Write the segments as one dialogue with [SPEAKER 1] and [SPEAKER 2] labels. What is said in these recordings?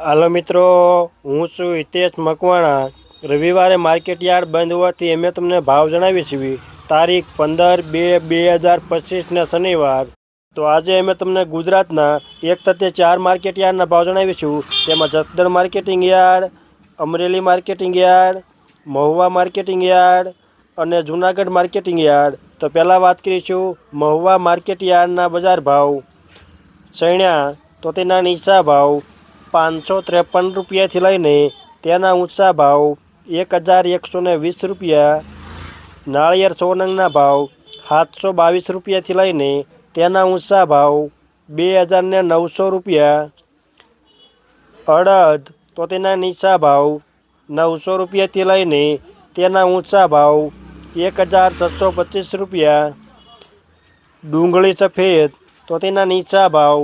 [SPEAKER 1] હાલો મિત્રો, હું છું હિતેશ મકવાણા. રવિવારે માર્કેટ યાર્ડ બંધ હોવાથી અમે તમને ભાવ જણાવી છીએ. તારીખ પંદર બે બે હજાર પચીસને શનિવાર. તો આજે અમે તમને ગુજરાતના એક તથે ચાર માર્કેટ યાર્ડના ભાવ જણાવીશું તેમાં Jasdan marketing yard, Amreli marketing yard, Mahuva marketing yard અને જૂનાગઢ માર્કેટિંગ યાર્ડ. તો પહેલાં વાત કરીશું મહુવા માર્કેટ યાર્ડના બજાર ભાવ. સૈણ્યા તો તેના નીચા ભાવ. પાંચસો ત્રેપન રૂપિયાથી લઈને તેના ઊંચા ભાવ એક હજાર એકસો ને વીસ રૂપિયા નાળિયેર સો નંગના ભાવ સાતસો બાવીસ રૂપિયાથી લઈને તેના ઊંચા ભાવ બે હજાર ને નવસો રૂપિયા અડદ તો તેના નીચા ભાવ નવસો રૂપિયાથી લઈને તેના ઊંચા ભાવ એક હજાર છસો પચીસ રૂપિયા ડુંગળી સફેદ તો તેના નીચા ભાવ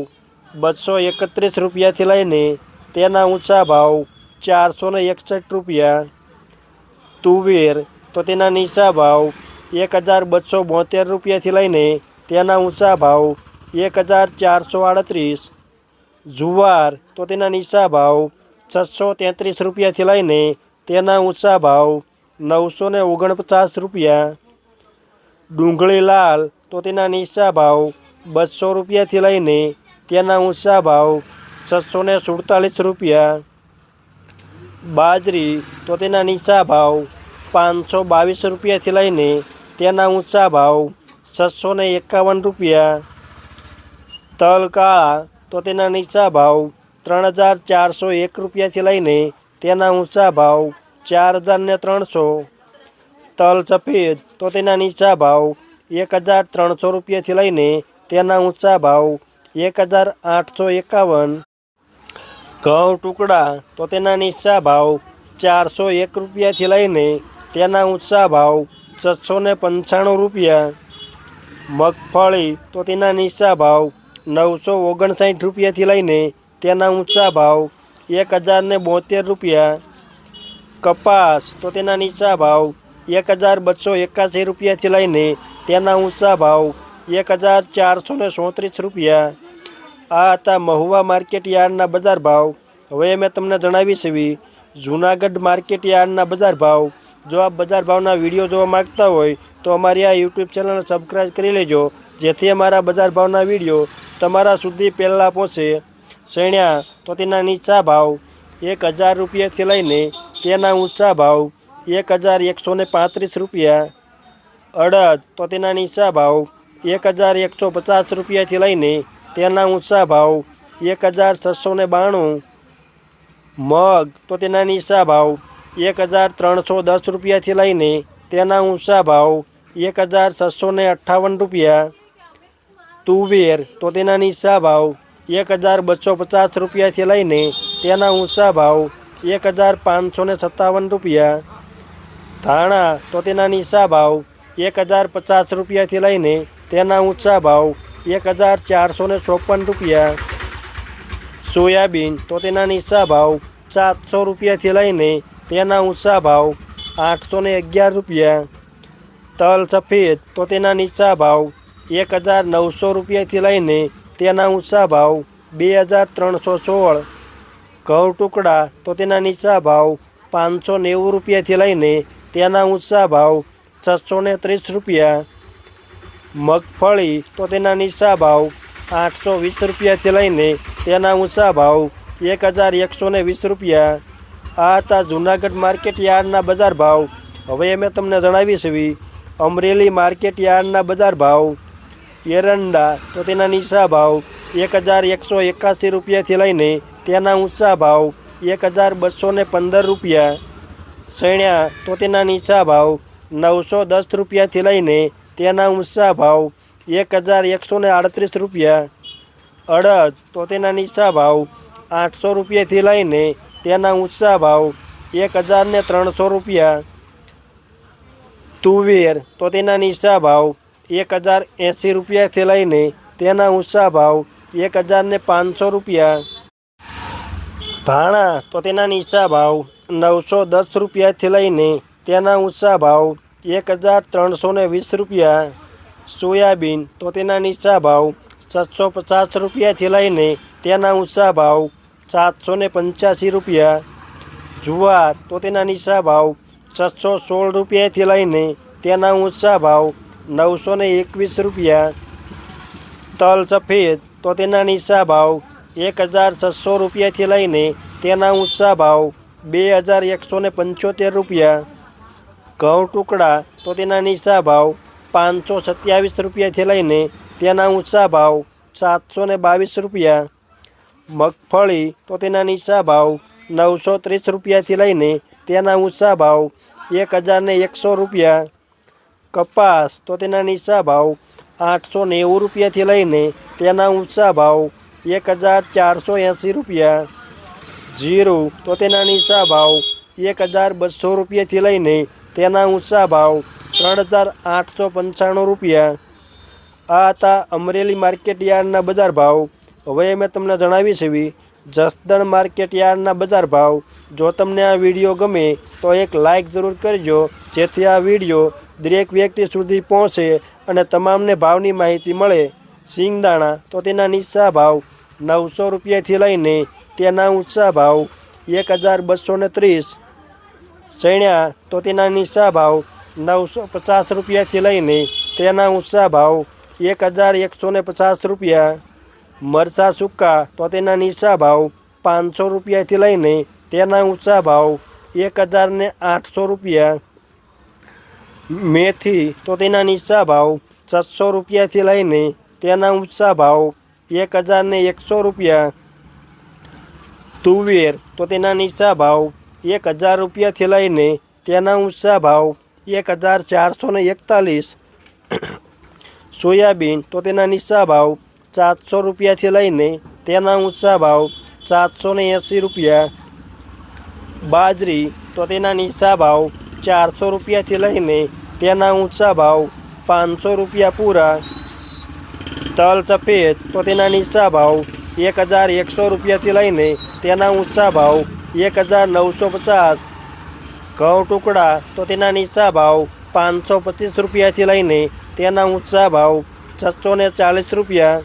[SPEAKER 1] બસો એકત્રીસ રૂપિયાથી લઈને તેના ઊંચા ભાવ ચારસો ને એકસઠ રૂપિયા. તુવેર, તો તેના નીચા ભાવ એક હજાર બસો બોતેર રૂપિયાથી લઈને તેના ઊંચા ભાવ એક હજાર ચારસો આડત્રીસ. જુવાર, તો તેના નીચા ભાવ છસો તેત્રીસ રૂપિયાથી લઈને તેના ઊંચા ભાવ નવસો ને ઓગણપચાસ રૂપિયા. ડુંગળી લાલ, તો તેના નીચા ભાવ બસો રૂપિયાથી લઈને તેના ઊંચા ભાવ છસો સુડતાલીસ રૂપિયા. બાજરી તો તેના નીચા ભાવ પાંચસો બાવીસ રૂપિયાથી લઈને તેના ઊંચા ભાવ છસો ને એકાવન રૂપિયા. તલ કાળા તો તેના નીચા ભાવ ત્રણ હજાર ચારસો એક રૂપિયાથી લઈને તેના ઊંચા ભાવ ચાર હજાર ને ત્રણસો. તલ સફેદ તો તેના નીચા ભાવ એક હજાર ત્રણસો રૂપિયાથી લઈને તેના ઊંચા ભાવ એક હજાર આઠસો એકાવન. ઘઉં ટુકડા તો તેના નીચા ભાવ ચારસો એક રૂપિયાથી લઈને તેના ઊંચા ભાવ છસો ને પંચાણું રૂપિયા. મગફળી તો તેના નીચા ભાવ નવસો ઓગણસાઠ રૂપિયાથી લઈને તેના ઊંચા ભાવ એક હજાર ને બોતેર રૂપિયા. કપાસ તો તેના નીચા ભાવ એક હજાર બસો એકાસી રૂપિયાથી લઈને તેના ઊંચા ભાવ એક હજાર ચારસો ને ચોત્રીસ રૂપિયા. આ હતા મહુવા માર્કેટ યાર્ડના બજાર ભાવ. હવે મેં તમને જણાવી છે, જૂનાગઢ માર્કેટ યાર્ડના બજાર ભાવ. જો આપ બજાર ભાવના વીડિયો જોવા માગતા હોય, તો અમારી આ યુટ્યુબ ચેનલને સબસ્ક્રાઈબ કરી લેજો, જેથી અમારા બજાર ભાવના વીડિયો તમારા સુધી પહેલાં પહોંચે. શેણ્યા તો તેના નીચા ભાવ, એક હજાર રૂપિયાથી લઈને તેના ઊંચા ભાવ, એક હજાર એકસો પાંત્રીસ રૂપિયા. અડદ તો તેના નીચા ભાવ એક હજાર એકસો પચાસ રૂપિયાથી લઈને તેના ઊંચા ભાવ એક હજાર છસો ને બાણું. મગ તો તેના નીચા ભાવ એક હજાર ત્રણસો દસ રૂપિયાથી લઈને તેના ઊંચા ભાવ એક હજાર છસો ને અઠ્ઠાવન રૂપિયા. તુવેર તો તેના નીચા ભાવ એક હજાર બસો પચાસ રૂપિયાથી લઈને તેના ઊંચા ભાવ એક હજાર પાંચસો ને સત્તાવન રૂપિયા. ધાણા તો તેના નીચા ભાવ એક હજાર પચાસ રૂપિયાથી લઈને તેના ઊંચા ભાવ એક હજાર ચારસો ને ચોપન રૂપિયા. સોયાબીન તો તેના નીચા ભાવ સાતસો રૂપિયાથી લઈને તેના ઊંચા ભાવ આઠસો ને અગિયાર રૂપિયા. તલ સફેદ તો તેના નીચા ભાવ એક હજાર નવસો રૂપિયાથી લઈને તેના ઊંચા ભાવ બે હજાર ત્રણસો સોળ. ઘઉં ટુકડા તો તેના નીચા ભાવ પાંચસો નેવું રૂપિયાથી લઈને તેના ઊંચા ભાવ છસો ત્રીસ રૂપિયા. મગફળી તો તેના નીચા ભાવ આઠસો વીસ રૂપિયાથી લઈને તેના ઊંચા ભાવ એક હજાર એકસો ને વીસ રૂપિયા. આ હતા જૂનાગઢ માર્કેટ યાર્ડના બજાર ભાવ. હવે અમે તમને જણાવી છીએ અમરેલી માર્કેટ યાર્ડના બજાર ભાવ. એરંડા તો તેના નીચા ભાવ એક હજાર એકસો એકાસી રૂપિયાથી લઈને તેના ઊંચા ભાવ એક હજાર બસો ને પંદર રૂપિયા. સૈણ્યા તો તેના નીચા ભાવ નવસો દસ રૂપિયાથી લઈને તેના ઊંચા ભાવ એક હજાર એકસો ને આડત્રીસ રૂપિયા. અડદ તો તેના નીચા ભાવ આઠસો રૂપિયાથી લઈને તેના ઊંચા ભાવ એક હજાર ને ત્રણસો રૂપિયા. તુવેર તો તેના નીચા ભાવ એક હજાર એંસી રૂપિયાથી લઈને તેના ઊંચા ભાવ એક હજાર ને પાંચસો રૂપિયા. ધાણા તો તેના નીચા ભાવ નવસો દસ રૂપિયાથી લઈને તેના ઊંચા ભાવ એક હજાર ત્રણસો ને વીસ રૂપિયા, સોયાબીન તો તેના નીચા ભાવ સાતસો પચાસ રૂપિયાથી લઈને તેના ઊંચા ભાવ સાતસો ને પંચ્યાસી રૂપિયા. જુવાર તો તેના નીચા ભાવ છસો સોળ રૂપિયાથી લઈને તેના ઊંચા ભાવ નવસો ને એકવીસ રૂપિયા. તલ સફેદ તો તેના નીચા ભાવ એક હજાર છસો રૂપિયાથી લઈને તેના ઊંચા ભાવ બે હજાર એકસો ને પંચોતેર રૂપિયા. ઘઉં ટુકડા તો તેના નીચા ભાવ પાંચસો સત્યાવીસ રૂપિયાથી લઈને તેના ઊંચા ભાવ સાતસો ને બાવીસ રૂપિયા. મગફળી તો તેના નીચા ભાવ નવસો ત્રીસ રૂપિયાથી લઈને તેના ઊંચા ભાવ એક હજાર ને એકસો રૂપિયા. કપાસ તો તેના નીચા ભાવ આઠસો નેવું રૂપિયાથી લઈને તેના ઊંચા ભાવ એક હજાર ચારસો એંસી રૂપિયા. જીરું તો તેના નીચા ભાવ એક હજાર બસો રૂપિયાથી લઈને તેના ઊંચા ભાવ ત્રણ હજાર આઠસો પંચાણું રૂપિયા. આ હતા અમરેલી માર્કેટ યાર્ડના બજાર ભાવ. હવે મેં તમને જણાવી છે જસદણ માર્કેટ યાર્ડના બજાર ભાવ. જો તમને આ વીડિયો ગમે, તો એક લાઈક જરૂર કરજો, જેથી આ વીડિયો દરેક વ્યક્તિ સુધી પહોંચે અને તમામને ભાવની માહિતી મળે. સિંગદાણા, તો તેના નીચા ભાવ નવસો રૂપિયાથી લઈને તેના ઊંચા ભાવ એક હજાર બસો ને ત્રીસ. ચણ્યા તો તેના નીચા ભાવ નવસો પચાસ રૂપિયાથી લઈને તેના ઊંચા ભાવ એક હજાર એકસો ને પચાસ રૂપિયા. મરચાં સૂકા તો તેના નીચા ભાવ પાંચસો રૂપિયાથી લઈને તેના ઊંચા ભાવ એક હજાર ને આઠસો રૂપિયા. મેથી તો તેના નીચા ભાવ છસો રૂપિયાથી લઈને તેના ઊંચા ભાવ એક હજાર ને એકસો રૂપિયા. તુવેર તો તેના નીચા ભાવ એક હજાર રૂપિયાથી લઈને તેના ઊંચા ભાવ એક હજાર ચારસો ને એકતાલીસ. સોયાબીન તો તેના નીચા ભાવ સાતસો રૂપિયાથી લઈને તેના ઊંચા ભાવ સાતસો ને એંસી રૂપિયા. બાજરી તો તેના નીચા ભાવ ચારસો રૂપિયાથી લઈને તેના ઊંચા ભાવ પાંચસો રૂપિયા પૂરા. તલ સફેદ તો તેના નીચા ભાવ એક હજાર એકસો રૂપિયાથી લઈને તેના ઊંચા ભાવ એક હજાર નવસો પચાસ. ઘઉં ટુકડા તો તેના નીચા ભાવ પાંચસો પચીસ રૂપિયાથી લઈને તેના ઊંચા ભાવ છસો ને ચાલીસ રૂપિયા.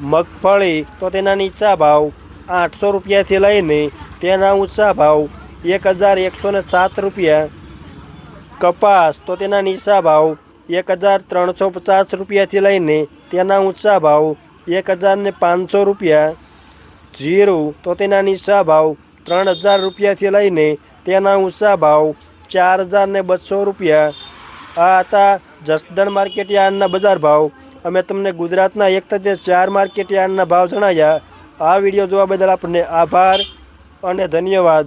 [SPEAKER 1] મગફળી તો તેના નીચા ભાવ આઠસો રૂપિયાથી લઈને તેના ઊંચા ભાવ એક હજાર એકસો ને સાત રૂપિયા. કપાસ તો તેના નીચા ભાવ એક હજાર ત્રણસો પચાસ રૂપિયાથી લઈને તેના ઊંચા ભાવ એક હજાર ને પાંચસો રૂપિયા. જીરું તો તેના નીચા ભાવ ત્રણ હજાર રૂપિયાથી લઈને તેના ઊંચા ભાવ ચાર હજાર ને બસો રૂપિયા. આ હતા જસદણ માર્કેટયાર્ડના બજાર ભાવ. અમે તમને ગુજરાતના એક તથ્ય ચાર માર્કેટયાર્ડના ભાવ જણાવ્યા આ વીડિયો જોવા બદલ આપણને આભાર અને ધન્યવાદ.